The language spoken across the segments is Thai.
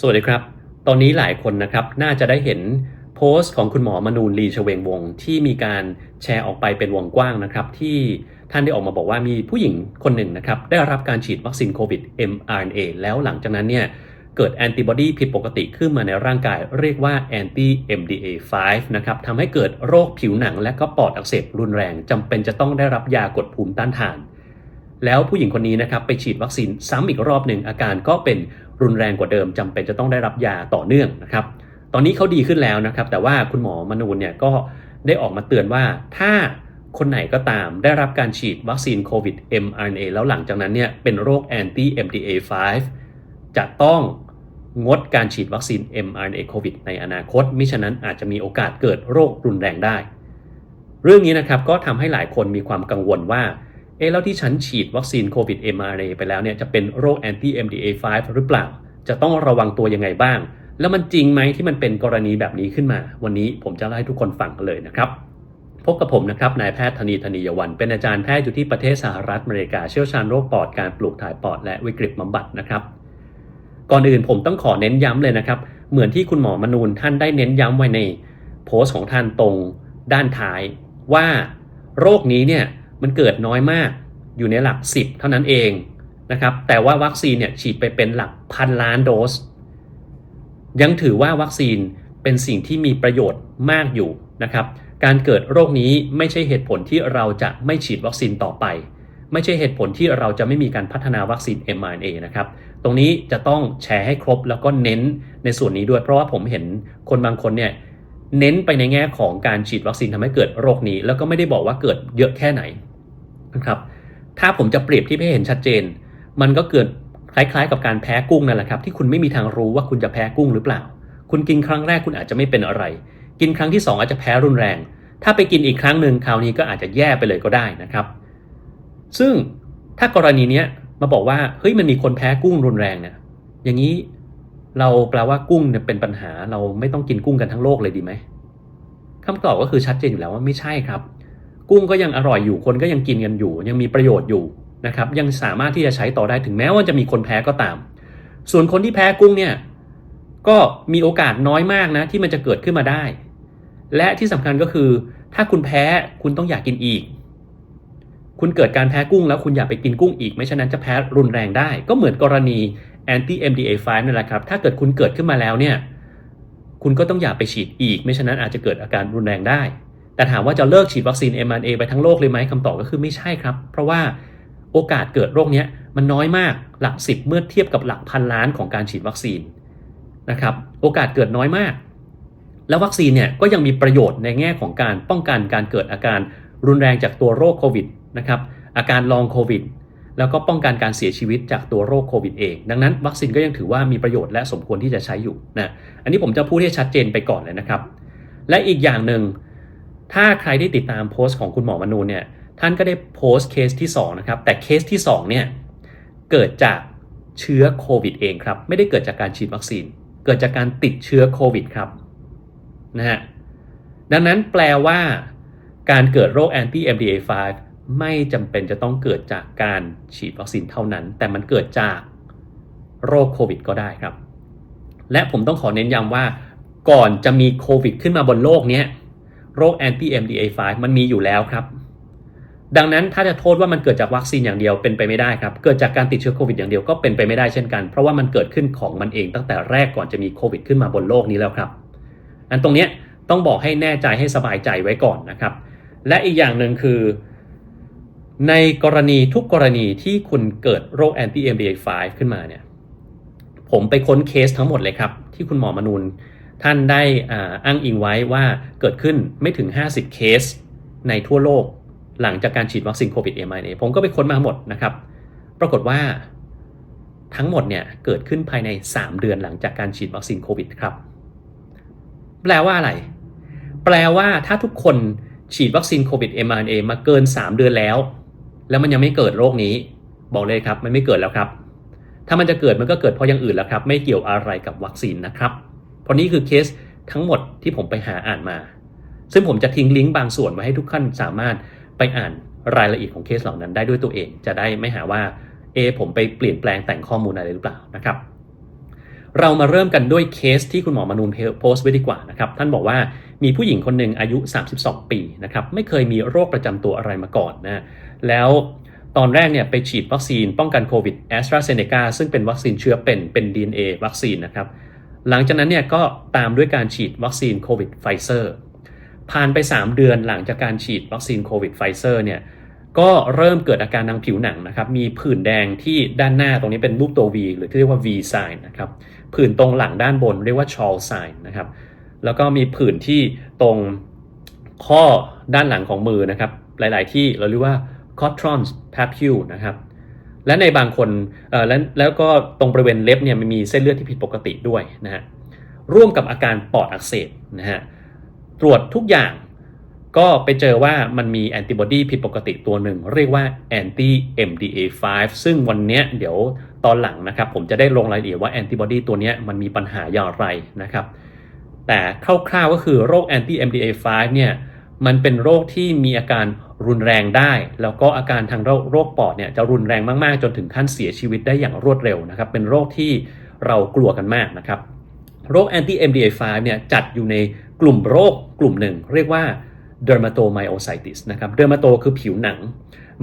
สวัสดีครับ ตอนนี้หลายคนนะครับน่าจะได้เห็นโพสต์ของคุณหมอมนูนลีชเวงวง ที่มีการแชร์ออกไปเป็นวงกว้างนะครับที่ท่านได้ออกมาบอกว่ามีผู้หญิงคนหนึ่งนะครับได้รับการฉีดวัคซีนโควิด mRNA แล้วหลังจากนั้นเนี่ยเกิดแอนติบอดีผิดปกติขึ้นมาในร่างกายเรียกว่า anti MDA5 นะครับทำให้เกิดโรคผิวหนังและก็ปอดอักเสบรุนแรงจำเป็นจะต้องได้รับยากดภูมิต้านทาน แล้วผู้หญิงคนนี้นะครับไปฉีดวัคซีนซ้ำอีกรอบหนึ่งอาการก็เป็น รุนแรงกว่าเดิมจำเป็นจะต้องได้รับยาต่อเนื่องนะครับ ตอนนี้เขาดีขึ้นแล้วนะครับ แต่ว่าคุณหมอมนูนเนี่ยก็ได้ออกมาเตือนว่าถ้าคนไหนก็ตามได้รับการฉีดวัคซีนโควิด mRNA แล้วหลังจากนั้นเนี่ยเป็นโรค anti MDA5 จะต้องงดการฉีดวัคซีน mRNA โควิดในอนาคต มิฉะนั้นอาจจะมีโอกาสเกิดโรครุนแรงได้ เรื่องนี้นะครับก็ทำให้หลายคนมีความกังวลว่า เอ๊ะแล้วที่ฉันฉีดวัคซีนโควิด mRNA ไปแล้วเนี่ยจะเป็นโรค anti MDA5 หรือเปล่า จะต้องระวังตัวยังไงบ้าง แล้วมันจริงไหมที่มันเป็นกรณีแบบนี้ขึ้นมา วันนี้ผมจะเล่าให้ทุกคนฟังกันเลยนะครับ พบกับผมนะครับนายแพทย์ธนีธนียวัน เป็นอาจารย์แพทย์อยู่ที่ประเทศสหรัฐอเมริกาเชี่ยวชาญโรคปอดการปลูกถ่ายปอดและวิกฤตบำบัดนะครับ ก่อนอื่นผมต้องขอเน้นย้ำเลยนะครับ เหมือนที่คุณหมอมนูนท่านได้เน้นย้ำไว้ในโพสต์ของท่านตรงด้านท้ายว่าโรคนี้เนี่ย มันเกิดน้อยมากอยู่ในหลัก 10 เท่านั้นเองนะครับแต่ว่าวัคซีนเนี่ยฉีดไปเป็นหลักพันล้านโดส ยังถือว่าวัคซีนเป็นสิ่งที่มีประโยชน์มากอยู่นะครับการเกิดโรคนี้ไม่ใช่เหตุผลที่เราจะไม่ฉีดวัคซีนต่อไป ไม่ใช่เหตุผลที่เราจะไม่มีการพัฒนาวัคซีน mRNA นะครับตรงนี้จะต้องแชร์ให้ครบแล้วก็เน้นในส่วนนี้ด้วย เพราะว่าผมเห็นคนบางคนเนี่ยเน้นไปในแง่ของการฉีดวัคซีนทำให้เกิดโรคนี้ แล้วก็ไม่ได้บอกว่าเกิดเยอะแค่ไหน นะครับถ้าผมจะเปรียบที่ให้เห็นชัดเจน มันก็เกิดคล้ายๆ กับการแพ้กุ้งนั่นแหละครับที่คุณไม่มีทางรู้ว่าคุณจะแพ้กุ้งหรือเปล่า คุณกินครั้งแรกคุณอาจจะไม่เป็นอะไร กินครั้งที่ 2 อาจจะแพ้รุนแรง ถ้าไปกินอีกครั้งหนึ่งคราวนี้ก็อาจจะแย่ไปเลยก็ได้นะครับ ซึ่งถ้ากรณีเนี้ยมาบอกว่าเฮ้ยมันมีคนแพ้กุ้งรุนแรงเนี่ยอย่างนี้เราแปลว่ากุ้งเนี่ยเป็นปัญหาเราไม่ต้องกินกุ้งกันทั้งโลกเลยดีไหมคำตอบก็คือชัดเจนอยู่แล้วว่าไม่ใช่ครับ กุ้งก็ยังอร่อยอยู่คนก็ยังกินกันอยู่ ยังมีประโยชน์อยู่นะครับยังสามารถที่จะใช้ต่อได้ถึงแม้ว่าจะมีคนแพ้ก็ตาม ส่วนคนที่แพ้กุ้งเนี่ยก็มีโอกาสน้อยมากนะที่มันจะเกิดขึ้นมาได้ และที่สำคัญก็คือ ถ้าคุณแพ้คุณต้องอยากกินอีก คุณเกิดการแพ้กุ้งแล้วคุณอยากไปกินกุ้งอีก ไม่ฉะนั้นจะแพ้รุนแรงได้ ก็เหมือนกรณี anti MDA5 นั่นแหละครับถ้าเกิดคุณเกิดขึ้นมาแล้วเนี่ยคุณก็ต้องอยากไปฉีดอีก ไม่ฉะนั้นอาจจะเกิดอาการรุนแรงได้ แต่ถามว่าจะเลิกฉีดวัคซีน mRNA ไปทั้งโลกเลยไหมคำตอบก็คือไม่ใช่ครับ เพราะว่าโอกาสเกิดโรคนี้มันน้อยมากหลักสิบเมื่อเทียบกับหลักพันล้านของการฉีดวัคซีนนะครับโอกาสเกิดน้อยมาก แล้ววัคซีนเนี่ยก็ยังมีประโยชน์ในแง่ของการป้องกันการเกิดอาการรุนแรงจากตัวโรคโควิดนะครับอาการลองโควิดแล้วก็ป้องกันการเสียชีวิตจากตัวโรคโควิดเอง ดังนั้นวัคซีนก็ยังถือว่ามีประโยชน์และสมควรที่จะใช้อยู่นะอันนี้ผมจะพูดให้ชัดเจนไปก่อนเลยนะครับ และอีกอย่างหนึ่ง ถ้าใครได้ติดตามโพสต์ของคุณหมอมนูนเนี่ยท่านก็ได้โพสต์เคสที่2นะครับแต่เคสที่2เนี่ยเกิดจากเชื้อโควิดเองครับไม่ได้เกิดจากการฉีดวัคซีน เกิดจากการติดเชื้อโควิดครับนะฮะดังนั้นแปลว่าการเกิดโรค anti MDA5 ไม่จำเป็นจะต้องเกิดจากการฉีดวัคซีนเท่านั้น แต่มันเกิดจากโรคโควิดก็ได้ครับ และผมต้องขอเน้นย้ำว่าก่อนจะมีโควิดขึ้นมาบนโลกนี้ โรค anti MDA5 มันมีอยู่แล้วครับ ดังนั้นถ้าจะโทษว่ามันเกิดจากวัคซีนอย่างเดียวเป็นไปไม่ได้ครับ เกิดจากการติดเชื้อโควิดอย่างเดียวก็เป็นไปไม่ได้เช่นกัน เพราะว่ามันเกิดขึ้นของมันเองตั้งแต่แรกก่อนจะมีโควิดขึ้นมาบนโลกนี้แล้วครับ อันตรงนี้ต้องบอกให้แน่ใจให้สบายใจไว้ก่อนนะครับ และอีกอย่างหนึ่งคือ ในกรณีทุกกรณีที่คุณเกิดโรค anti MDA5 ขึ้นมาเนี่ยผมไปค้นเคสทั้งหมดเลยครับ ที่คุณหมอมนูน ท่านได้อ้างอิงไว้ว่าเกิดขึ้นไม่ถึง 50 เคสในทั่วโลก หลังจากการฉีดวัคซีนโควิด mRNA ผมก็ไปค้นมาหมดนะครับ ปรากฏว่าทั้งหมดเนี่ยเกิดขึ้นภายใน 3 เดือนหลังจากการฉีดวัคซีนโควิดครับ แปลว่าอะไร แปลว่าถ้าทุกคนฉีดวัคซีนโควิด mRNA มาเกิน 3 เดือนแล้ว แล้วมันยังไม่เกิดโรคนี้ บอกเลยครับ มันไม่เกิดแล้วครับ ถ้ามันจะเกิดมันก็เกิดเพราะอย่างอื่นแล้วครับ ไม่เกี่ยวอะไรกับวัคซีนนะครับ เพราะนี่คือเคสทั้งหมดที่ผมไปหาอ่านมา ซึ่งผมจะทิ้งลิงก์บางส่วนไว้ให้ทุกท่านสามารถไปอ่านรายละเอียดของเคสเหล่านั้นได้ด้วยตัวเอง จะได้ไม่หาว่าเอผมไปเปลี่ยนแปลงแต่งข้อมูลอะไรหรือเปล่านะครับ เรามาเริ่มกันด้วยเคสที่คุณหมอมนูนโพสต์ไว้ดีกว่านะครับ ท่านบอกว่ามีผู้หญิงคนหนึ่งอายุ 32 ปีนะครับไม่เคยมีโรคประจำตัวอะไรมาก่อนนะแล้วตอนแรกเนี่ยไปฉีดวัคซีนป้องกันโควิดแอสตราเซเนกาซึ่งเป็นวัคซีนเชื้อเป็นเป็น DNA วัคซีนนะครับ หลังจากนั้นเนี่ยก็ตามด้วยการฉีดวัคซีนโควิดไฟเซอร์ผ่านไป 3 เดือนหลังจากการฉีดวัคซีนโควิดไฟเซอร์เนี่ยก็เริ่มเกิดอาการทางผิวหนังนะครับมีผื่นแดงที่ด้านหน้าตรงนี้เป็นรูปตัว V หรือที่เรียกว่า V sign นะครับผื่นตรงหลังด้านบนเรียกว่า c h a l sign นะครับแล้วก็มีผื่นที่ตรงข้อด้านหลังของมือนะครับหลาย ๆ ที่เราเรียกว่า Cotron's papule นะครับ และในบางคนเออแล้วแล้วก็ตรงบริเวณเล็บเนี่ยมันมีเส้นเลือดที่ผิดปกติด้วยนะฮะร่วมกับอาการปอดอักเสบนะฮะตรวจทุกอย่างก็ไปเจอว่ามันมีแอนติบอดีผิดปกติตัวหนึ่ง เรียกว่า anti MDA5 ซึ่งวันนี้เดี๋ยวตอนหลังนะครับ ผมจะได้ลงรายละเอียดว่าแอนติบอดีตัวนี้มันมีปัญหาอย่างไรนะครับ แต่คร่าวๆก็คือโรค anti MDA5 เนี่ย มันเป็นโรคที่มีอาการรุนแรงได้ แล้วก็อาการทางโรคปอดเนี่ยจะรุนแรงมากๆ จนถึงขั้นเสียชีวิตได้อย่างรวดเร็วนะครับ เป็นโรคที่เรากลัวกันมากนะครับ โรค anti MDA5 เนี่ยจัดอยู่ในกลุ่มโรคกลุ่มหนึ่ง เรียกว่า dermatomyositis นะครับ dermato คือผิวหนัง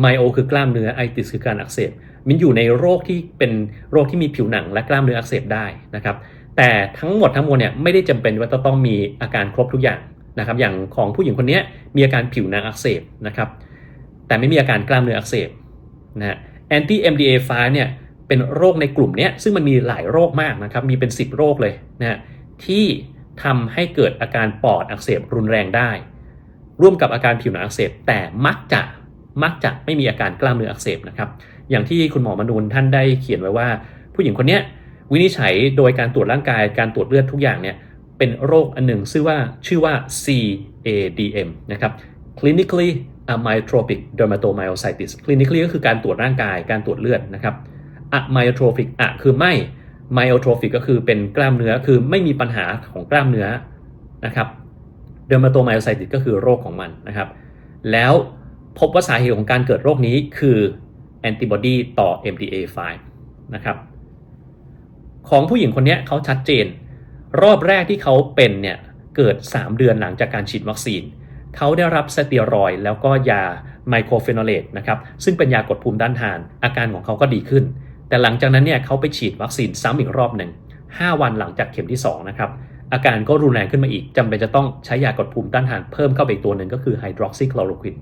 myo คือกล้ามเนื้อ itis คือการอักเสบ มันอยู่ในโรคที่เป็นโรคที่มีผิวหนังและกล้ามเนื้ออักเสบได้นะครับ แต่ทั้งหมดทั้งมวลเนี่ยไม่ได้จำเป็นว่าจะต้องมีอาการครบทุกอย่าง นะครับอย่างของผู้หญิงคนนี้มีอาการผิวหนังอักเสบนะครับแต่ไม่มีอาการกล้ามเนื้ออักเสบนะฮะ anti MDA5 เนี่ยเป็นโรคในกลุ่มนี้ซึ่งมันมีหลายโรคมากนะครับมีเป็น 10 โรคเลยนะฮะที่ทำให้เกิดอาการปอดอักเสบรุนแรงได้ ร่วมกับอาการผิวหนังอักเสบแต่มักจะมักจะไม่มีอาการกล้ามเนื้ออักเสบนะครับอย่างที่คุณหมอมนูนท่านได้เขียนไว้ว่า ผู้หญิงคนนี้วินิจฉัยโดยการตรวจร่างกายการตรวจเลือดทุกอย่างเนี่ย เป็นโรคอันหนึ่งชื่อว่าชื่อว่า CADM นะครับ clinically amyotrophic dermatomyositis clinically ก็คือการตรวจร่างกายการตรวจเลือดนะครับ amyotrophic อะคือไม่ myotrophic ก็คือเป็นกล้ามเนื้อคือไม่มีปัญหาของกล้ามเนื้อนะครับ dermatomyositis ก็คือโรคของมันนะครับ แล้วพบว่าสาเหตุของการเกิดโรคนี้คือแอนติบอดีต่อ MDA5 นะครับ ของผู้หญิงคนนี้เขาชัดเจน รอบแรกที่เขาเป็นเนี่ยเกิด 3 เดือนหลังจากการฉีดวัคซีน เขาได้รับสเตียรอยแล้วก็ยาไมโครเฟนอเลตนะครับซึ่งเป็นยากดภูมิต้านทาน อาการของเขาก็ดีขึ้น แต่หลังจากนั้นเนี่ยเขาไปฉีดวัคซีนซ้ำอีกรอบหนึ่ง5 วันหลังจากเข็มที่2นะครับอาการก็รุนแรงขึ้นมาอีกจำเป็นจะต้องใช้ยากดภูมิต้านทานเพิ่มเข้าไปอีกตัวหนึ่งก็คือไฮดรอกซีคลอโรควิน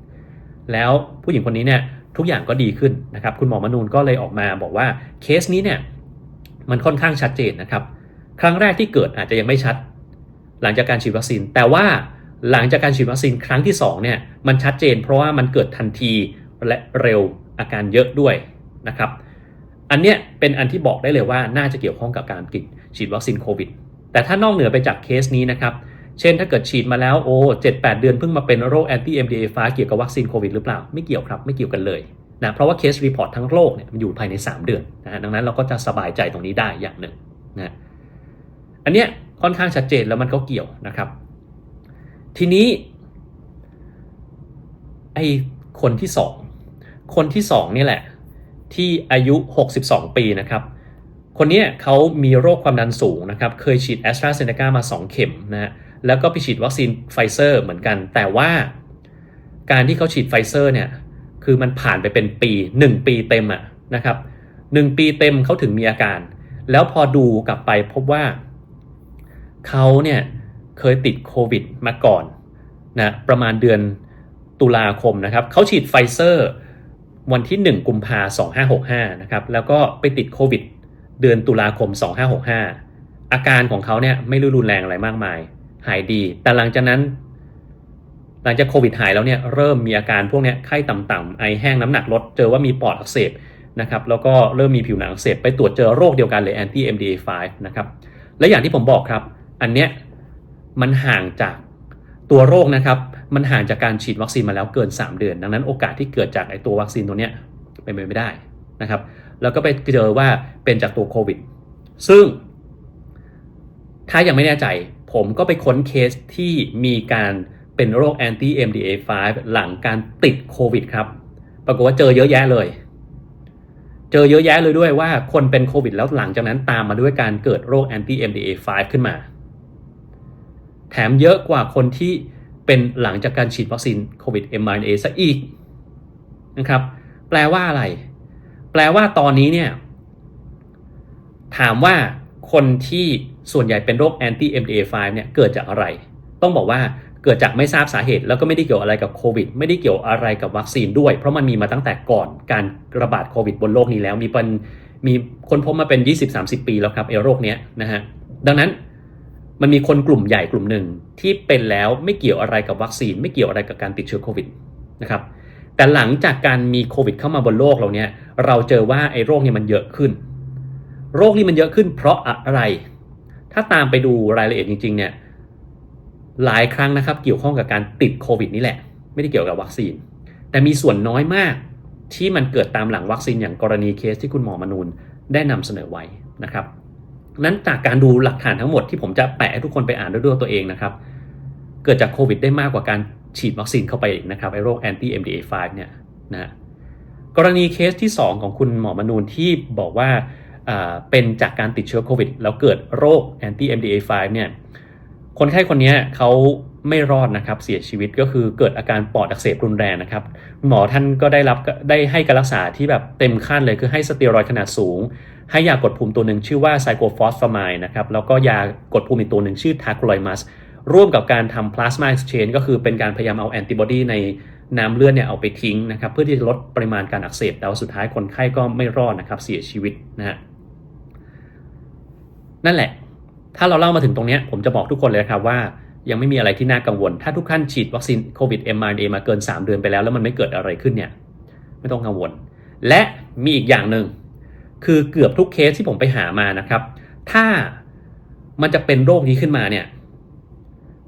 แล้วผู้หญิงคนนี้เนี่ยทุกอย่างก็ดีขึ้นนะครับคุณหมอมนูนก็เลยออกมาบอกว่าเคสนี้เนี่ยมันค่อนข้างชัดเจนนะครับ ครั้งแรกที่เกิดอาจจะยังไม่ชัด หลังจากการฉีดวัคซีน แต่ว่าหลังจากการฉีดวัคซีนครั้งที่2เนี่ยมันชัดเจน เพราะว่ามันเกิดทันทีและเร็วอาการเยอะด้วยนะครับ อันเนี้ยเป็นอันที่บอกได้เลยว่าน่าจะเกี่ยวข้องกับการกินฉีดวัคซีนโควิด แต่ถ้านอกเหนือไปจากเคสนี้นะครับ เช่นถ้าเกิดฉีดมาแล้วโอ้เจ็ดแปดเดือนเพิ่งมาเป็นโรคแอนตี้เอ็มดีเอฟ้าเกี่ยวกับวัคซีนโควิดหรือเปล่า ไม่เกี่ยวครับ ไม่เกี่ยวกันเลยนะเพราะว่าเคสรีพอร์ตทั้งโลกเนี่ยมันอยู่ภายใน 3 เดือนนะดังนั้นเราก็จะสบายใจตรงนี้ได้อย่างหนึ่งนะ อันเนี้ยค่อนข้างชัดเจนแล้วมันก็เกี่ยวนะครับ ทีนี้ไอคนที่2คนที่2นี่แหละ ที่อายุ 62 ปีนะครับคนนี้เขามีโรคความดันสูงนะครับ เคยฉีดแอสตราเซเนกามา 2 เข็มนะฮะ แล้วก็ไปฉีดวัคซีนไฟเซอร์เหมือนกัน แต่ว่าการที่เขาฉีดไฟเซอร์เนี่ย คือมันผ่านไปเป็นปี 1 ปีเต็มอะนะครับ 1 ปีเต็มเขาถึงมีอาการ แล้วพอดูกลับไปพบว่า เขาเนี่ยเคยติดโควิดมาก่อนนะประมาณเดือนตุลาคมนะครับเขาฉีดไฟเซอร์วันที่ 1 กุมภา2565 นะครับ แล้วก็ไปติดโควิด เดือนตุลาคม 2565 อาการของเขาเนี่ยไม่รุนแรงอะไรมากมาย หายดี แต่หลังจากนั้น หลังจากโควิดหายแล้วเนี่ยเริ่มมีอาการพวกนี้ไข้ต่ำๆไอแห้งน้ำหนักลด เจอว่ามีปอดอักเสบนะครับแล้วก็เริ่มมีผิวหนังอักเสบไปตรวจเจอโรคเดียวกันเลย anti MDA5 นะครับและอย่างที่ผมบอกครับ อันเนี้ยมันห่างจากตัวโรคนะครับ มันห่างจากการฉีดวัคซีนมาแล้วเกิน 3 เดือน ดังนั้นโอกาสที่เกิดจากไอตัววัคซีนตัวเนี้ยเป็นไปไม่ได้นะครับ แล้วก็ไปเจอว่าเป็นจากตัวโควิด ซึ่ง ถ้ายังไม่แน่ใจ ผมก็ไปค้นเคสที่มีการเป็นโรค anti MDA5 หลังการติดโควิดครับ ปรากฏว่าเจอเยอะแยะเลย เจอเยอะแยะเลยด้วยว่าคนเป็นโควิดแล้วหลังจากนั้นตามมาด้วยการเกิดโรค anti MDA5 ขึ้นมา แถมเยอะกว่าคนที่เป็นหลังจากการฉีดวัคซีนโควิด mRNA ซะอีกนะครับ แปลว่าอะไร แปลว่าตอนนี้เนี่ย ถามว่าคนที่ส่วนใหญ่เป็นโรค anti MDA5 เนี่ยเกิดจากอะไร ต้องบอกว่าเกิดจากไม่ทราบสาเหตุ แล้วก็ไม่ได้เกี่ยวอะไรกับโควิด ไม่ได้เกี่ยวอะไรกับวัคซีนด้วย เพราะมันมีมาตั้งแต่ก่อนการระบาดโควิดบนโลกนี้แล้ว มีเป็นมีคนพบมาเป็น 20-30 ปีแล้วครับไอ้โรคเนี้ยนะฮะดังนั้น มันมีคนกลุ่มใหญ่กลุ่มหนึ่งที่เป็นแล้วไม่เกี่ยวอะไรกับวัคซีน ไม่เกี่ยวอะไรกับการติดเชื้อโควิดนะครับแต่หลังจากการมีโควิดเข้ามาบนโลกเราเนี่ยเราเจอว่าไอ้โรคนี้มันเยอะขึ้น โรคนี้มันเยอะขึ้น เพราะอะไร ถ้าตามไปดูรายละเอียดจริงๆเนี่ยหลายครั้งนะครับเกี่ยวข้องกับการติดโควิดนี่แหละ ไม่ได้เกี่ยวกับวัคซีน แต่มีส่วนน้อยมากที่มันเกิดตามหลังวัคซีนอย่างกรณีเคสที่คุณหมอมนูนได้นำเสนอไว้นะครับ นั้นจากการดูหลักฐานทั้งหมดที่ผมจะแปะให้ทุกคนไปอ่านด้วยตัวเองนะครับ เกิดจากโควิดได้มากกว่าการฉีดวัคซีนเข้าไปอีกนะครับไอโรคแอนตี้ MDA5 เนี่ยนะกรณีเคสที่ 2 ของคุณหมอมนูนที่บอกว่าเป็นจากการติดเชื้อโควิด แล้วเกิดโรคแอนตี้ MDA5 เนี่ยคนไข้คนนี้เขา ไม่รอดนะครับเสียชีวิตก็คือเกิดอาการปอดอักเสบรุนแรงนะครับหมอท่านก็ได้รับได้ให้การรักษาที่แบบเต็มขั้นเลยคือให้สเตียรอยขนาดสูง ให้ยากดภูมิตัวหนึ่งชื่อว่าไซโคฟอสฟามายนะครับแล้วก็ยากดภูมิอีกตัวหนึ่งชื่อทาคลอยมัสร่วมกับการทำพลาสมาเอ็กซ์เชนก็คือเป็นการพยายามเอาแอนติบอดีในน้ำเลือดเนี่ยเอาไปทิ้งนะครับเพื่อที่จะลดปริมาณการอักเสบแต่ว่าสุดท้ายคนไข้ก็ไม่รอดนะครับเสียชีวิตนะฮะนั่นแหละ ถ้าเราเล่ามาถึงตรงนี้ผมจะบอกทุกคนเลยครับว่า ยังไม่มีอะไรที่น่ากังวล ถ้าทุกท่านฉีดวัคซีนโควิด mRNA มาเกิน 3 เดือนไปแล้ว แล้วมันไม่เกิดอะไรขึ้นเนี่ยไม่ต้องกังวล และมีอีกอย่างหนึ่งคือเกือบทุกเคสที่ผมไปหามานะครับ ถ้ามันจะเป็นโรคนี้ขึ้นมาเนี่ย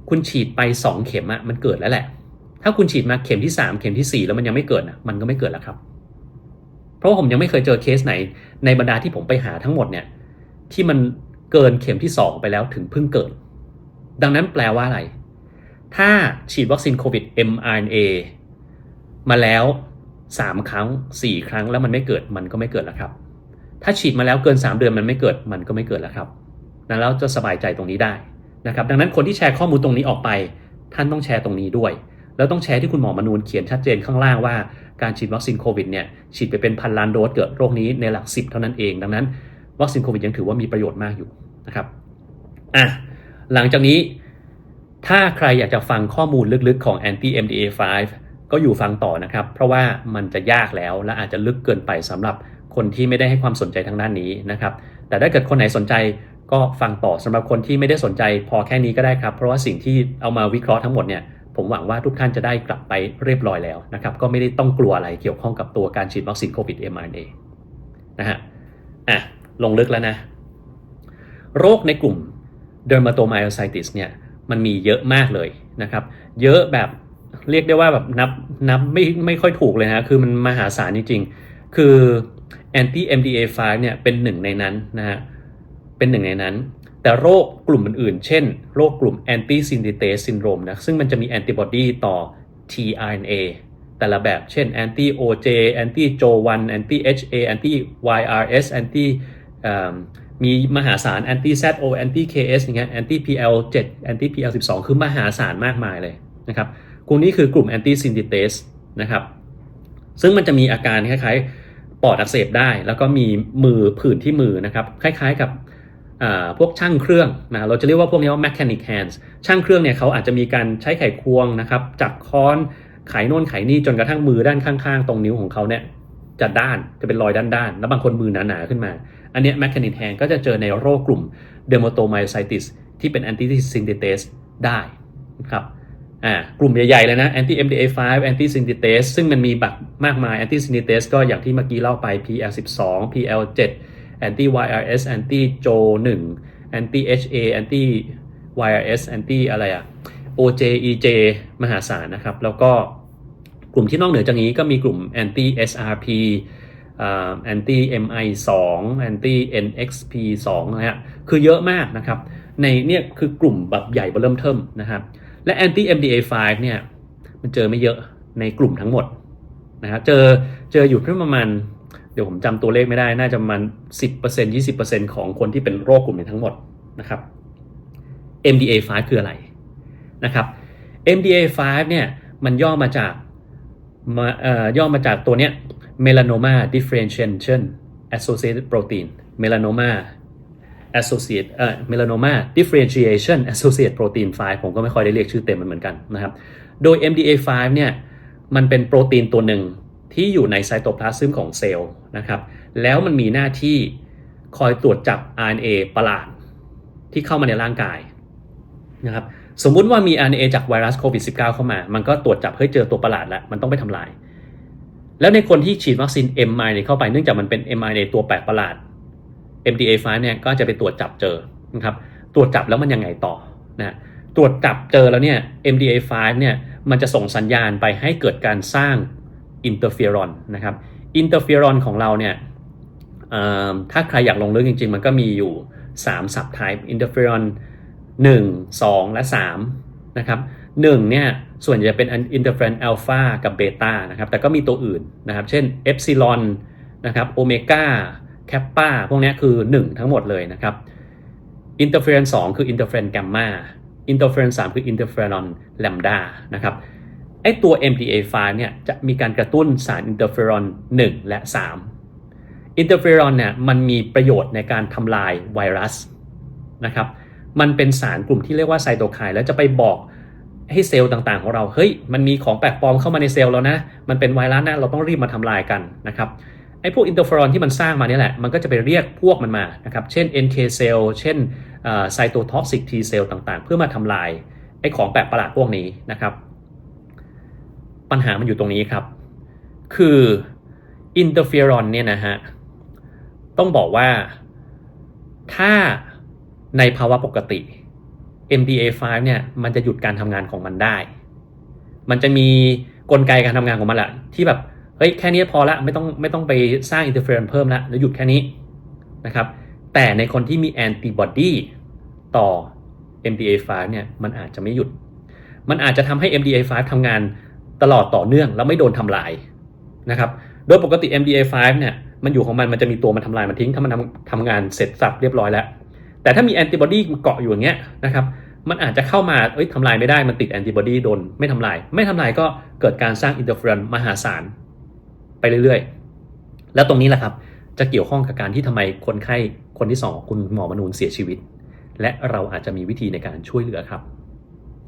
คุณฉีดไป 2 เข็มอะมันเกิดแล้วแหละ ถ้าคุณฉีดมาเข็มที่ 3 เข็มที่ 4 แล้วมันยังไม่เกิดอะมันก็ไม่เกิดแล้วครับ เพราะผมยังไม่เคยเจอเคสไหน ในบรรดาที่ผมไปหาทั้งหมดเนี่ยที่มันเกินเข็มที่ 2 ไปแล้วถึงเพิ่งเกิด ดังนั้นแปลว่าอะไร ถ้าฉีดวัคซีนโควิด mRNA มาแล้ว 3 ครั้ง 4 ครั้งแล้วมันไม่เกิดมันก็ไม่เกิดแล้วครับ ถ้าฉีดมาแล้วเกิน 3 เดือนมันไม่เกิดมันก็ไม่เกิดแล้วครับนั้นเราจะสบายใจตรงนี้ได้นะครับดังนั้นคนที่แชร์ข้อมูลตรงนี้ออกไป ท่านต้องแชร์ตรงนี้ด้วย แล้วต้องแชร์ที่คุณหมอมนูนเขียนชัดเจนข้างล่างว่าการฉีดวัคซีนโควิดเนี่ยฉีดไปเป็นพันล้านโดสเกิดโรคนี้ในหลักสิบเท่านั้นเอง ดังนั้น วัคซีนโควิดยังถือว่ามีประโยชน์มากอยู่นะครับอะ หลังจากนี้ถ้าใครอยากจะฟังข้อมูลลึกๆของ anti MDA5 ก็อยู่ฟังต่อนะครับ เพราะว่ามันจะยากแล้วและอาจจะลึกเกินไปสำหรับคนที่ไม่ได้ให้ความสนใจทางด้านนี้นะครับ แต่ถ้าเกิดคนไหนสนใจก็ฟังต่อสำหรับคนที่ไม่ได้สนใจพอแค่นี้ก็ได้ครับ เพราะว่าสิ่งที่เอามาวิเคราะห์ทั้งหมดเนี่ยผมหวังว่าทุกท่านจะได้กลับไปเรียบร้อยแล้วนะครับ ก็ไม่ได้ต้องกลัวอะไรเกี่ยวข้องกับตัวการฉีดวัคซีนโควิด mRNA นะฮะอะลงลึกแล้วนะ โรคในกลุ่ม dermatomyositis เนี่ยมันมีเยอะมากเลยนะครับ เยอะแบบเรียกได้ว่าแบบนับนับไม่ไม่ค่อยถูกเลยนะคือมันมหาศาลจริงๆ คือ anti MDA5 เนี่ยเป็นหนึ่งในนั้นนะฮะเป็นหนึ่งในนั้น แต่โรคกลุ่มอื่นๆ เช่น โรคกลุ่ม anti synthetase syndrome นะซึ่งมันจะมีแอนติบอดีต่อ tRNA แต่ละแบบเช่น anti OJ anti Jo1 anti HA anti YRS anti มีมหาศาล anti ZO anti KS อย่างเงี้ย anti PL7 anti PL12 คือมหาศาลมากมายเลยนะครับกลุ่มนี้คือกลุ่ม anti synthetase นะครับซึ่งมันจะมีอาการคล้ายๆ ปอดอักเสบได้ แล้วก็มีมือผื่นที่มือนะครับคล้าย ๆกับพวกช่างเครื่องนะเราจะเรียกว่าพวกนี้ว่า mechanic hands ช่างเครื่องเนี่ยเขาอาจจะมีการใช้ไขควงนะครับจับค้อนไขโน่นไขนี่จนกระทั่งมือด้านข้างๆ ตรงนิ้วของเขาเนี่ยจะด้านจะเป็นรอยด้านๆ แล้วบางคนมือหนาๆขึ้นมา อันนี้แมคคานินแฮนก็จะเจอในโรคกลุ่มเดอร์มโตไมไซติสที่เป็นแอนติซินเตสได้นะครับอ่ากลุ่มใหญ่ๆเลยนะแอนตี้ MDA5 แอนติซินดิเตสซึ่งมันมีบักมากมายแอนติซินดิเตสก็อย่างที่เมื่อกี้เล่าไป PL12 PL7 แอนตี้ YRS แอนตี้โจ1แอนตี้ HA แอนตี้ YRS แอนตี้อะไรอะ OJ EJ มหาศาลนะครับ แล้วก็กลุ่มที่นอกเหนือจากนี้ก็มีกลุ่มแอนตี้ SRP anti MI2 anti NXP 2นะฮะคือเยอะมากนะครับ ในเนี่ยคือกลุ่มแบบใหญ่เริ่มเทิมนะครับ และ anti MDA5 เนี่ยมันเจอไม่เยอะในกลุ่มทั้งหมดนะครับเจอเจออยู่ที่ประมาณ เดี๋ยวผมจำตัวเลขไม่ได้ น่าจะประมาณ 10% 20%ของคนที่เป็นโรคกลุ่มนี้ทั้งหมดนะครับ MDA5 คืออะไรนะครับ MDA5 เนี่ยมันย่อมาจากมาเอ่อย่อมาจากตัวเนี้ย melanoma differentiation associated protein melanoma associate เอ่อ melanoma differentiation associated protein 5ผมก็ไม่ค่อยได้เรียกชื่อเต็มมันเหมือนกันนะครับ โดย MDA5 เนี่ย มันเป็นโปรตีนตัวหนึ่งที่อยู่ในไซโตพลาซึมของเซลล์นะครับ แล้วมันมีหน้าที่คอยตรวจจับ RNA ประหลาดที่เข้ามาในร่างกายนะครับสมมุติว่ามี RNA จากไวรัสโควิด -19 เข้ามา มันก็ตรวจจับเฮ้ยเจอตัวประหลาดแล้ว มันต้องไปทำลาย แล้วในคนที่ฉีดวัคซีน mRNA เข้าไปเนื่องจากมันเป็น mRNA ตัวแปลกประหลาด MDA5 เนี่ยก็จะไปตรวจจับเจอนะครับตรวจจับแล้วมันยังไงต่อนะตรวจจับเจอแล้วเนี่ย MDA5 เนี่ยมันจะส่งสัญญาณไปให้เกิดการสร้างอินเตอร์เฟียรอนนะครับอินเตอร์เฟียรอนของเราเนี่ยถ้าใครอยากลงลึกจริง ๆ มันก็มีอยู่3สับไทป์อินเตอร์เฟียรอน1 2 และ3นะครับ1เนี่ย ส่วนใหญ่จะเป็นอินเตอร์เฟรนอัลฟากับเบต้านะครับ แต่ก็มีตัวอื่นนะครับ เช่นเอฟซิลอนนะครับโอเมก้าแคปปาพวกนี้คือ 1 ทั้งหมดเลยนะครับอินเตอร์เฟรน2คืออินเตอร์เฟรนแกมมาอินเตอร์เฟรน3คืออินเตอร์เฟรอนแลมดานะครับไอตัว MDA5 เนี่ยจะมีการกระตุ้นสารอินเตอร์เฟรอน1และ 3 อินเตอร์เฟรอนเนี่ยมันมีประโยชน์ในการทำลายไวรัสนะครับ มันเป็นสารกลุ่มที่เรียกว่าไซโตไคน์แล้วจะไปบอก ให้เซลล์ต่างๆของเราเฮ้ยมันมีของแปลกปลอมเข้ามาในเซลล์แล้วนะ มันเป็นไวรัสนะเราต้องรีบมาทำลายกันนะครับไอ้พวกอินเตอร์เฟรอนที่มันสร้างมานี่แหละ มันก็จะไปเรียกพวกมันมานะครับเช่น NK เซลล์เช่นไซโตท็อกซิก T เซลล์ต่างๆ เพื่อมาทำลายไอ้ของแปลกประหลาดพวกนี้นะครับ ปัญหามันอยู่ตรงนี้ครับ คืออินเตอร์เฟอรอนเนี่ยนะฮะต้องบอกว่าถ้าในภาวะปกติ MDA5 เนี่ยมันจะหยุดการทำงานของมันได้ มันจะมีกลไกการทำงานของมันแหละที่แบบเฮ้ยแค่นี้พอละไม่ต้องไม่ต้องไปสร้างอินเตอร์เฟอรนเพิ่มละแล้วหยุดแค่นี้นะครับแต่ในคนที่มีแอนติบอดีต่อ MDA5 เนี่ยมันอาจจะไม่หยุด มันอาจจะทำให้ MDA5 ทำงานตลอดต่อเนื่องแล้วไม่โดนทำลายนะครับโดยปกติ MDA5 เนี่ยมันอยู่ของมันมันจะมีตัวมันทำลายมันทิ้งถ้ามันทำทำงานเสร็จสับเรียบร้อยแล้ว แต่ถ้ามีแอนติบอดีเกาะอยู่อย่างเงี้ยนะครับ มันอาจจะเข้ามาเอ้ยทำลายไม่ได้มันติดแอนติบอดีโดนไม่ทำลาย ไม่ทำลายก็เกิดการสร้างอินเตอร์เฟอรนมหาศาลไปเรื่อยๆ แล้วตรงนี้แหละครับ จะเกี่ยวข้องกับการที่ทำไมคนไข้คนที่สองคุณหมอมนูนเสียชีวิต และเราอาจจะมีวิธีในการช่วยเหลือครับ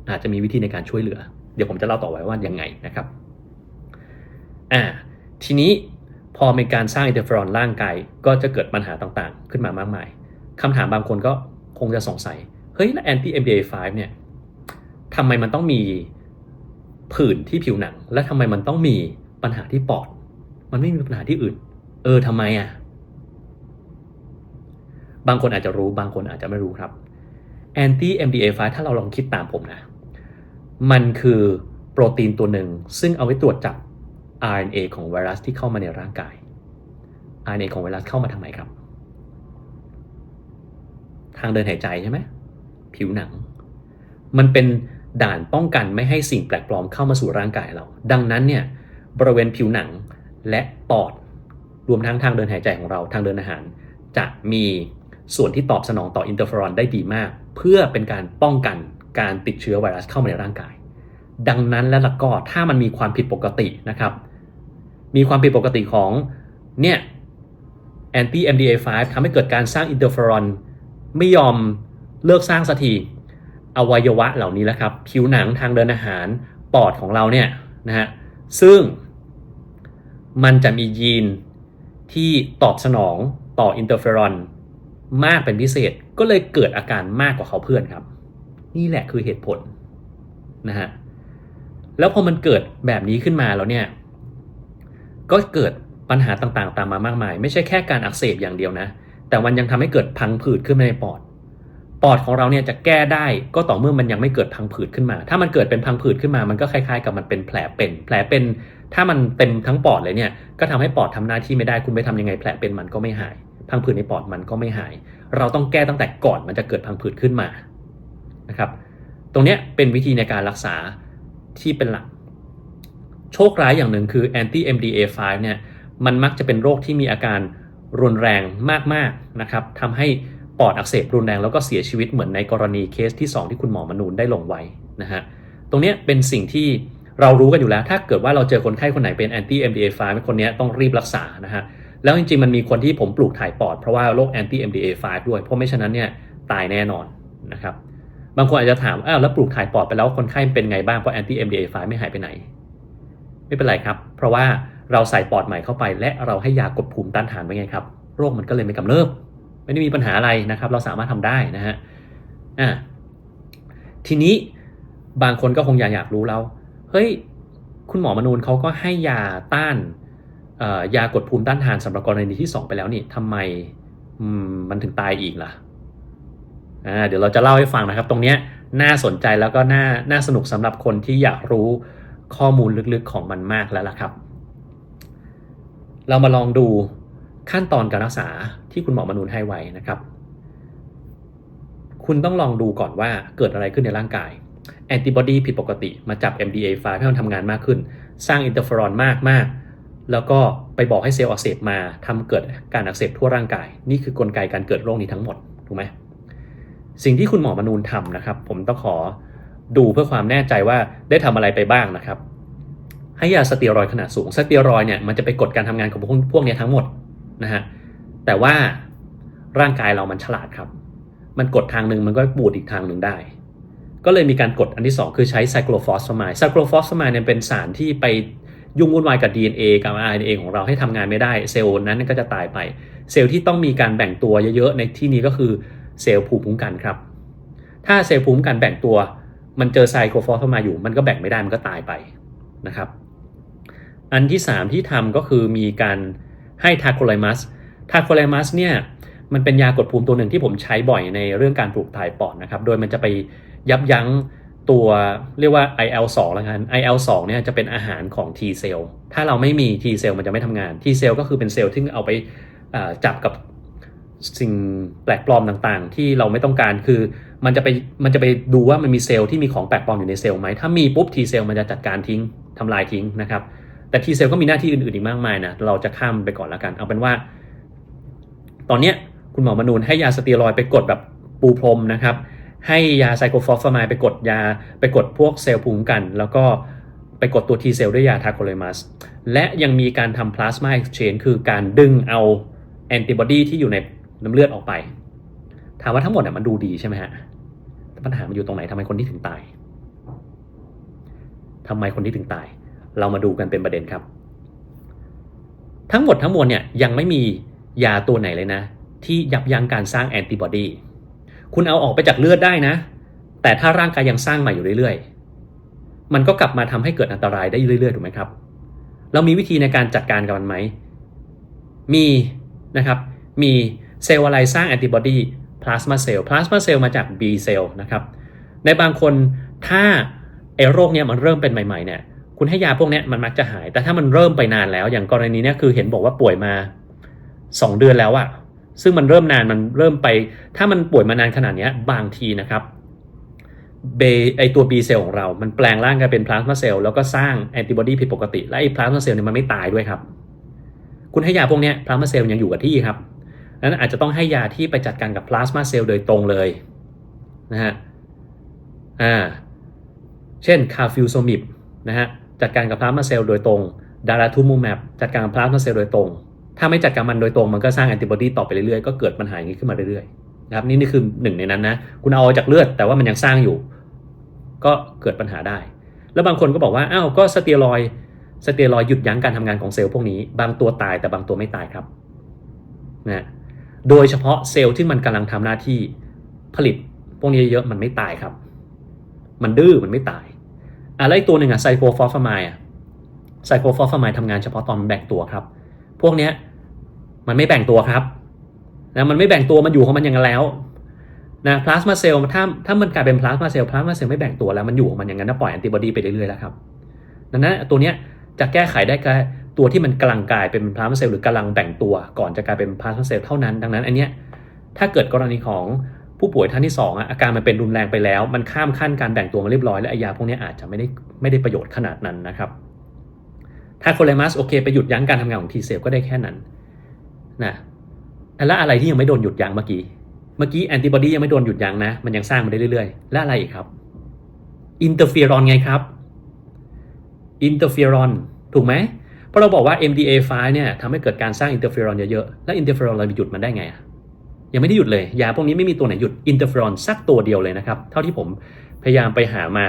อาจจะมีวิธีในการช่วยเหลือ เดี๋ยวผมจะเล่าต่อไว้ว่ายังไงนะครับอ่าทีนี้พอมีการสร้างอินเตอร์เฟอรอนร่างกายก็จะเกิดปัญหาต่างๆ ขึ้นมามากมายคำถามบางคนก็คงจะสงสัย เฮ้ยแล้ว anti MDA5 เนี่ยทำไมมันต้องมีผื่นที่ผิวหนัง และทำไมมันต้องมีปัญหาที่ปอด มันไม่มีปัญหาที่อื่น เออทำไมอะ บางคนอาจจะรู้บางคนอาจจะไม่รู้ครับ anti MDA5 ถ้าเราลองคิดตามผมนะ มันคือโปรตีนตัวหนึ่ง ซึ่งเอาไว้ตรวจจับ RNA ของไวรัสที่เข้ามาในร่างกาย RNA ของไวรัสเข้ามาทางไหนครับ ทางเดินหายใจใช่ไหม ผิวหนัง มันเป็นด่านป้องกันไม่ให้สิ่งแปลกปลอมเข้ามาสู่ร่างกายเรา ดังนั้นเนี่ยบริเวณผิวหนังและปอดรวมทั้งทางเดินหายใจของเราทางเดินอาหาร จะมีส่วนที่ตอบสนองต่ออินเตอร์เฟอรอนได้ดีมาก เพื่อเป็นการป้องกันการติดเชื้อไวรัสเข้ามาในร่างกาย ดังนั้นและละก็ถ้ามันมีความผิดปกตินะครับ มีความผิดปกติของเนี่ย anti MDA5 ทำให้เกิดการสร้างอินเตอร์เฟอรอนไม่ยอม เลิกสร้างสักทีอวัยวะเหล่านี้แหละครับ ผิวหนังทางเดินอาหารปอดของเราเนี่ยนะฮะซึ่งมันจะมียีนที่ตอบสนองต่ออินเตอร์เฟอรอนมากเป็นพิเศษก็เลยเกิดอาการมากกว่าเขาเพื่อนครับ นี่แหละคือเหตุผลนะฮะแล้วพอมันเกิดแบบนี้ขึ้นมาแล้วเนี่ยก็เกิดปัญหาต่างๆ ตามมามากมาย ไม่ใช่แค่การอักเสบอย่างเดียวนะ แต่มันยังทำให้เกิดพังผืดขึ้นในปอด อดของเราเนี่ยจะแก้ได้ก็ต่อเมื่อมันยังไม่เกิดพังผืดขึ้นมา ถ้ามันเกิดเป็นพังผืดขึ้นมา มันก็คล้ายๆ กับมันเป็นแผลเป็น แผลเป็น ถ้ามันเต็มทั้งปอดเลยเนี่ย ก็ทำให้ปอดทำหน้าที่ไม่ได้ คุณไปทำยังไงแผลเป็นมันก็ไม่หาย พังผืดในปอดมันก็ไม่หาย เราต้องแก้ตั้งแต่ก่อนมันจะเกิดพังผืดขึ้นมา นะครับ ตรงเนี้ยเป็นวิธีในการรักษาที่เป็นหลัก โชคร้ายอย่างหนึ่งคือ anti MDA5 เนี่ย มันมักจะเป็นโรคที่มีอาการรุนแรงมากๆ นะครับทำให้ ปอดอักเสบรุนแรงแล้วก็เสียชีวิตเหมือนในกรณีเคสที่ 2 ที่คุณหมอมนูนได้ลงไว้นะฮะตรงนี้เป็นสิ่งที่เรารู้กันอยู่แล้ว ถ้าเกิดว่าเราเจอคนไข้คนไหนเป็น anti MDA5 คนนี้ต้องรีบรักษานะฮะแล้วจริงๆ มันมีคนที่ผมปลูกถ่ายปอดเพราะว่าโรค anti MDA5 ด้วย เพราะไม่ฉะนั้นเนี่ยตายแน่นอนนะครับบางคนอาจจะถามอ้าวแล้วปลูกถ่ายปอดไปแล้วคนไข้เป็นไงบ้างเพราะ anti MDA5 ไม่หายไปไหน ไม่เป็นไรครับ เพราะว่าเราใส่ปอดใหม่เข้าไป และเราให้ยากดภูมิต้านทานไว้ไงครับโรคมันก็เลยไม่กำเริบ ไม่ได้มีปัญหาอะไรนะครับ เราสามารถทำได้นะฮะอ่าทีนี้บางคนก็คงอยากอยากรู้แล้วเฮ้ยคุณหมอมนูนเขาก็ให้ยาต้านยากดภูมิต้านทานสำหรับกรณีที่ 2 ไปแล้วนี่ทำไมมันถึงตายอีกล่ะเดี๋ยวเราจะเล่าให้ฟังนะครับ ตรงนี้น่าสนใจแล้วก็น่าน่าสนุกสำหรับคนที่อยากรู้ข้อมูลลึกๆของมันมากแล้วล่ะครับ เรามาลองดู ขั้นตอนการรักษาที่คุณหมอมนูนให้ไว้นะครับ คุณต้องลองดูก่อนว่าเกิดอะไรขึ้นในร่างกาย แอนติบอดีผิดปกติมาจับ MDA5 ให้มันทำงานมากขึ้น สร้างอินเตอร์เฟอรอนมากมากแล้วก็ไปบอกให้เซลล์อักเสบมาทำเกิดการอักเสบทั่วร่างกาย นี่คือกลไกการเกิดโรคนี้ทั้งหมดถูกไหมสิ่งที่คุณหมอมนูนทำนะครับ ผมต้องขอดูเพื่อความแน่ใจว่าได้ทำอะไรไปบ้างนะครับ ให้ยาสเตียรอยขนาดสูงสเตียรอยเนี่ยมันจะไปกดการทำงานของพวกพวกนี้ทั้งหมด นะฮะแต่ว่าร่างกายเรามันฉลาดครับ มันกดทางหนึ่งมันก็ปูดอีกทางหนึ่งได้ ก็เลยมีการกดอันที่ 2 คือใช้ไซโคลฟอสฟามายไซโคลฟอสฟามายเนี่ยเป็นสารที่ไปยุ่งวุ่นวายกับ DNA กับ RNA ของเราให้ทำงานไม่ได้ เซลล์นั้นก็จะตายไป เซลล์ที่ต้องมีการแบ่งตัวเยอะๆ ในที่นี้ก็คือเซลล์ภูมิคุ้มกันครับ ถ้าเซลล์ภูมิคุ้มกันแบ่งตัว มันเจอไซโคลฟอสฟามายอยู่ มันก็แบ่งไม่ได้มันก็ตายไปนะครับ อันที่ 3 ที่ทำก็คือมีการ ให้ทาโคไลมัสทาโคไลมัสเนี่ยมันเป็นยากดภูมิตัวหนึ่งที่ผมใช้บ่อยในเรื่องการปลูกถ่ายปอดนะครับ โดยมันจะไปยับยั้งตัวเรียกว่า IL2 แล้วกัน IL2 เนี่ยจะเป็นอาหารของ T เซลล์ถ้าเราไม่มี T เซลล์มันจะไม่ทำงาน T เซลล์ก็คือเป็นเซลล์ที่เอาไปจับกับสิ่งแปลกปลอมต่างๆ ที่เราไม่ต้องการคือมันจะไปมันจะไปดูว่ามันมีเซลล์ที่มีของแปลกปลอมอยู่ในเซลล์ไหมถ้ามีปุ๊บ T เซลล์มันจะจัดการทิ้งทำลายทิ้งนะครับ แต่ T เซลล์ก็มีหน้าที่อื่นๆอีกมากมายนะเราจะข้ามไปก่อนแล้วกัน เอาเป็นว่า ตอนเนี้ยคุณหมอมนูนให้ยาสเตียรอยไปกดแบบปูพรมนะครับ ให้ยาไซโคฟอสฟามายไปกดยาไปกดพวกเซลล์ภูมิกัน แล้วก็ไปกดตัว T เซลล์ด้วยยาทาโคเลมัสและยังมีการทำพลาสมาเอ็กซ์เชนคือการดึงเอาแอนติบอดีที่อยู่ในน้ำเลือดออกไป ถามว่าทั้งหมดเนี่ยมันดูดีใช่ไหมฮะปัญหามันอยู่ตรงไหนทำไมคนที่ถึงตายทำไมคนที่ถึงตาย เรามาดูกันเป็นประเด็นครับ ทั้งหมดทั้งมวลเนี่ยยังไม่มียาตัวไหนเลยนะ ที่ยับยั้งการสร้างแอนติบอดีคุณเอาออกไปจากเลือดได้นะ แต่ถ้าร่างกายยังสร้างใหม่อยู่เรื่อยๆ มันก็กลับมาทำให้เกิดอันตรายได้เรื่อยๆถูกไหมครับ เรามีวิธีในการจัดการกับมันไหม มีนะครับ มีเซลล์อะไรสร้างแอนติบอดีพลาสมาเซลล์พลาสมาเซลล์มาจาก B เซลล์นะครับ ในบางคนถ้าไอ้โรคเนี้ยมันเริ่มเป็นใหม่ๆเนี่ย คุณให้ยาพวกนี้มันมักจะหาย แต่ถ้ามันเริ่มไปนานแล้ว อย่างกรณีนี้คือเห็นบอกว่าป่วยมา 2 เดือนแล้วอะซึ่งมันเริ่มนานมันเริ่มไป ถ้ามันป่วยมานานขนาดนี้บางทีนะครับเบไอตัว B เซลล์ของเรา มันแปลงร่างกลายเป็นพลาสมาเซลล์แล้วก็สร้างแอนติบอดีผิดปกติ และไอพลาสมาเซลล์เนี่ยมันไม่ตายด้วยครับ คุณให้ยาพวกนี้พลาสมาเซลล์ยังอยู่กับที่ครับนั้นอาจจะต้องให้ยาที่ไปจัดการกับพลาสมาเซลล์โดยตรงเลยนะฮะอ่าเช่นคาฟิลโซมิบนะฮะ จัดการกับพลาสมาเซลล์โดยตรงดาราทูมูแมปจัดการกับพลาสมาเซลล์โดยตรง ถ้าไม่จัดการมันโดยตรงมันก็สร้างแอนติบอดีต่อไปเรื่อยๆ ก็เกิดปัญหาอย่างนี้ขึ้นมาเรื่อยๆนะครับนี่นี่คือหนึ่งในนั้นนะคุณเอาจากเลือดแต่ว่ามันยังสร้างอยู่ ก็เกิดปัญหาได้ แล้วบางคนก็บอกว่าอ้าวก็สเตียรอยสเตียรอยหยุดยั้งการทำงานของเซลล์พวกนี้ บางตัวตายแต่บางตัวไม่ตายครับนะโดยเฉพาะเซลล์ที่มันกำลังทำหน้าที่ผลิตพวกนี้เยอะมันไม่ตายครับ มันดื้อมันไม่ตาย อะไรตัวหนึ่งอะไซโคฟอสฟามายอะไซโคฟอสฟามายทำงานเฉพาะตอนแบ่งตัวครับ พวกเนี้ยมันไม่แบ่งตัวครับนะมันไม่แบ่งตัวมันอยู่ของมันอย่างนั้นแล้วนะพลาสมาเซลล์ถ้าถ้ามันกลายเป็นพลาสมาเซลล์พลาสมาเซลล์ไม่แบ่งตัวแล้วมันอยู่ของมันอย่างนั้นนะปล่อยแอนติบอดีไปเรื่อยๆแล้วครับดังนั้นตัวเนี้ยจะแก้ไขได้แค่ตัวที่มันกำลังกลายเป็นพลาสมาเซลล์หรือกำลังแบ่งตัว ก่อนจะกลายเป็นพลาสมาเซลล์เท่านั้น ดังนั้นอันเนี้ยถ้าเกิดกรณีของ ผู้ป่วยท่านที่2อะอาการมันเป็นรุนแรงไปแล้ว มันข้ามขั้นการแบ่งตัวมาเรียบร้อยแล้วยาพวกนี้อาจจะไม่ได้ไม่ได้ประโยชน์ขนาดนั้นนะครับ ถ้าโคเลมัสโอเคไปหยุดยั้งการทำงานของ T เซลก็ได้แค่นั้นนะแล้วอะไรที่ยังไม่โดนหยุดยั้งเมื่อกี้ เมื่อกี้แอนติบอดียังไม่โดนหยุดยั้งนะ มันยังสร้างมาได้เรื่อยๆ และอะไรอีกครับอินเตอร์เฟียรอนไงครับอินเตอร์เฟียรอนถูกไหมเพราะเราบอกว่า MDA5 เนี่ยทำให้เกิดการสร้างอินเตอร์เฟียรอนเยอะๆ แล้วอินเตอร์เฟียรอนเราไปหยุดมันได้ไงอะ ยังไม่ได้หยุดเลย ยาพวกนี้ไม่มีตัวไหนหยุดอินเตอร์ฟรอนสักตัวเดียวเลยนะครับ เท่าที่ผมพยายามไปหามา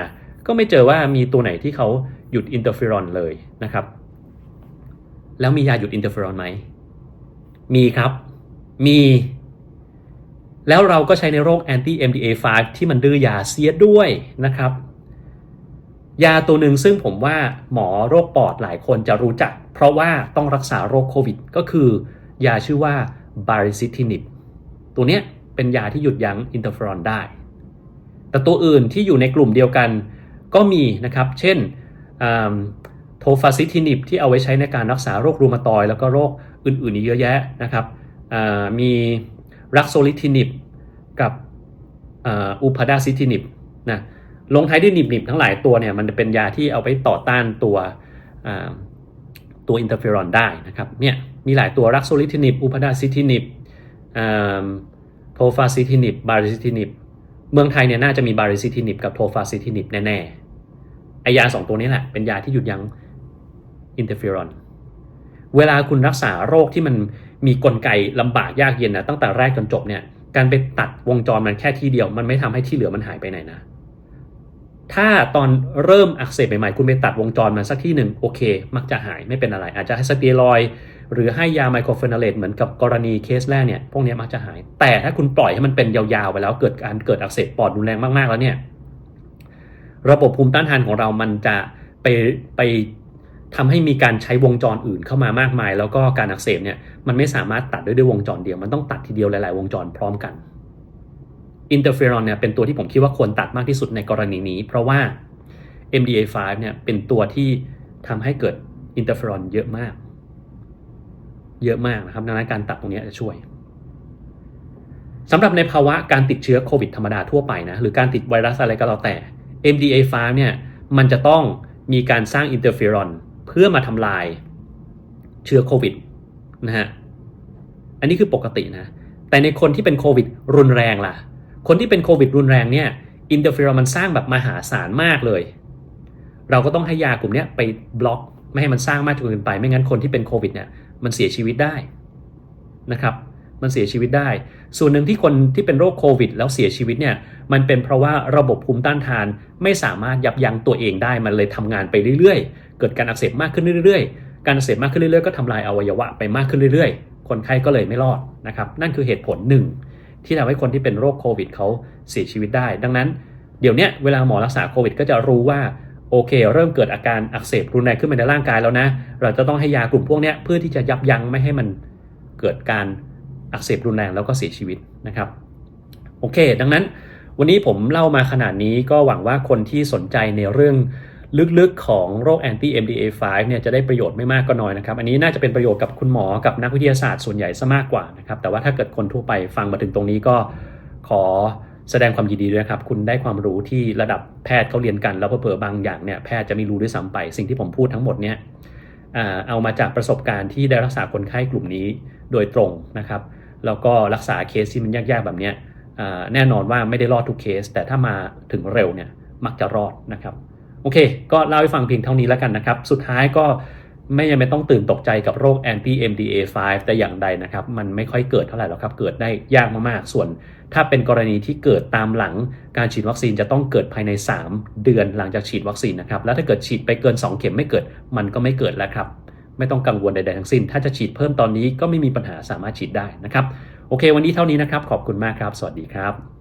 ก็ไม่เจอว่ามีตัวไหนที่เขาหยุดอินเตอร์ฟรอนเลยนะครับ แล้วมียาหยุดอินเตอร์ฟรอนไหม มีครับ มี แล้วเราก็ใช้ในโรค anti MDA5 ที่มันดื้อยาเสียด้วยนะครับ ยาตัวหนึ่งซึ่งผมว่าหมอโรคปอดหลายคนจะรู้จัก เพราะว่าต้องรักษาโรคโควิด ก็คือยาชื่อว่า baricitinib ตัวเนี้ยเป็นยาที่หยุดยั้งอินเตอร์เฟอรอนได้ แต่ตัวอื่นที่อยู่ในกลุ่มเดียวกันก็มีนะครับ เช่นโทฟาซิทินิบที่เอาไว้ใช้ในการรักษาโรครูมาตอยแล้วก็โรคอื่นๆอีกเยอะแยะนะครับมีรักโซลิทินิบกับอูพาดาซิทินิบนะลงท้ายด้วยนิบๆทั้งหลายตัวเนี่ยมันเป็นยาที่เอาไปต่อต้านตัวตัวอินเตอร์เฟอรอนได้นะครับเนี่ยมีหลายตัวรักโซลิทินิบอูพาดาซิทินิบ โทฟาซิทินิบบาริซิทินิบเมืองไทยเนี่ยน่าจะมีบาริซิทินิบกับโทฟาซิทินิบแน่ๆไอยาสองตัวนี้แหละเป็นยาที่หยุดยั้งอินเตอร์เฟอรอนเวลาคุณรักษาโรคที่มันมีกลไกลำบากยากเย็นนะตั้งแต่แรกจนจบเนี่ยการไปตัดวงจรมันแค่ที่เดียว มันไม่ทำให้ที่เหลือมันหายไปไหนนะ ถ้าตอนเริ่มอักเสบใหม่ๆ คุณไปตัดวงจรมันสักที่หนึ่งโอเค มักจะหายไม่เป็นอะไร อาจจะให้สเตียรอย หรือให้ยาไมโครเฟนอเลตเหมือนกับกรณีเคสแรกเนี่ยพวกนี้มักจะหาย แต่ถ้าคุณปล่อยให้มันเป็นยาวๆไปแล้วเกิดการเกิดอักเสบปอดรุนแรงมากๆแล้วเนี่ยระบบภูมิต้านทานของเรามันจะไปไปทำให้มีการใช้วงจรอื่นเข้ามามากมาย แล้วก็การอักเสบเนี่ยมันไม่สามารถตัดด้วยด้วยวงจรเดียวมันต้องตัดทีเดียวหลายๆ วงจรพร้อมกัน อินเตอร์เฟอรอนเนี่ยเป็นตัวที่ผมคิดว่าควรตัดมากที่สุดในกรณีนี้ เพราะว่า MDA5 เนี่ยเป็นตัวที่ทำให้เกิดอินเตอร์เฟอรอนเยอะมาก เยอะมากนะครับดังนั้นการตัดตรงนี้จะช่วยสำหรับในภาวะการติดเชื้อโควิดธรรมดาทั่วไปนะหรือการติดไวรัสอะไรก็แล้วแต่ MDA5 เนี่ยมันจะต้องมีการสร้างอินเตอร์เฟอรอนเพื่อมาทำลายเชื้อโควิดนะฮะอันนี้คือปกตินะ แต่ในคนที่เป็นโควิดรุนแรงล่ะ คนที่เป็นโควิดรุนแรงเนี่ยอินเตอร์เฟอรอนมันสร้างแบบมหาศาลมากเลย เราก็ต้องให้ยากลุ่มนี้ไปบล็อกไม่ให้มันสร้างมากจนเกินไป ไม่งั้นคนที่เป็นโควิดเนี่ยมันเสียชีวิตได้นะครับ มันเสียชีวิตได้ ส่วนหนึ่งที่คนที่เป็นโรคโควิด แล้วเสียชีวิตเนี่ยมันเป็นเพราะว่าระบบภูมิต้านทานไม่สามารถยับยั้งตัวเองได้มันเลยทำงานไปเรื่อยๆ เกิดการอักเสบมากขึ้นเรื่อยๆ การอักเสบมากขึ้นเรื่อยๆก็ทำลายอวัยวะไปมากขึ้นเรื่อยๆ คนไข้ก็เลยไม่รอดนะครับ นั่นคือเหตุผลหนึ่ง ที่ทำให้คนที่เป็นโรคโควิดเขาเสียชีวิตได้ ดังนั้นเดี๋ยวนี้เวลาหมอรักษาโควิด ก็จะรู้ว่าโอเค เริ่มเกิดอาการอักเสบรุนแรงขึ้นมาในร่างกายแล้วนะ เราจะต้องให้ยากลุ่มพวกนี้เพื่อที่จะยับยั้งไม่ให้มันเกิดการอักเสบรุนแรงแล้วก็เสียชีวิตนะครับโอเค ดังนั้นวันนี้ผมเล่ามาขนาดนี้ก็หวังว่าคนที่สนใจในเรื่อง ลึกๆของโรค anti MDA5 เนี่ยจะได้ประโยชน์ไม่มากก็น้อยนะครับ อันนี้น่าจะเป็นประโยชน์กับคุณหมอกับนักวิทยาศาสตร์ส่วนใหญ่ซะมากกว่านะครับแต่ว่าถ้าเกิดคนทั่วไปฟังมาถึงตรงนี้ก็ขอแสดงความยินดีด้วยครับ คุณได้ความรู้ที่ระดับแพทย์เขาเรียนกัน แล้วเผื่อบางอย่างเนี่ยแพทย์จะไม่รู้ด้วยซ้ำไป สิ่งที่ผมพูดทั้งหมดเนี่ยเอามาจากประสบการณ์ที่ได้รักษาคนไข้กลุ่มนี้โดยตรงนะครับ แล้วก็รักษาเคสที่มันยากๆแบบนี้แน่นอนว่าไม่ได้รอดทุกเคส แต่ถ้ามาถึงเร็วเนี่ยมักจะรอดนะครับ โอเค ก็เล่าให้ฟังเพียงเท่านี้แล้วกันนะครับ สุดท้ายก็ไม่ยังไม่ต้องตื่นตกใจกับโรค anti MDA5 แต่อย่างใดนะครับ มันไม่ค่อยเกิดเท่าไหร่หรอกครับ เกิดได้ยากมากๆ ส่วนถ้าเป็นกรณีที่เกิดตามหลังการฉีดวัคซีนจะต้องเกิดภายใน 3 เดือนหลังจากฉีดวัคซีนนะครับ แล้วถ้าเกิดฉีดไปเกิน 2 เข็มไม่เกิด มันก็ไม่เกิดแล้วครับ ไม่ต้องกังวลใดๆทั้งสิ้น ถ้าจะฉีดเพิ่มตอนนี้ก็ไม่มีปัญหาสามารถฉีดได้นะครับ โอเค วันนี้เท่านี้นะครับ ขอบคุณมากครับ สวัสดีครับ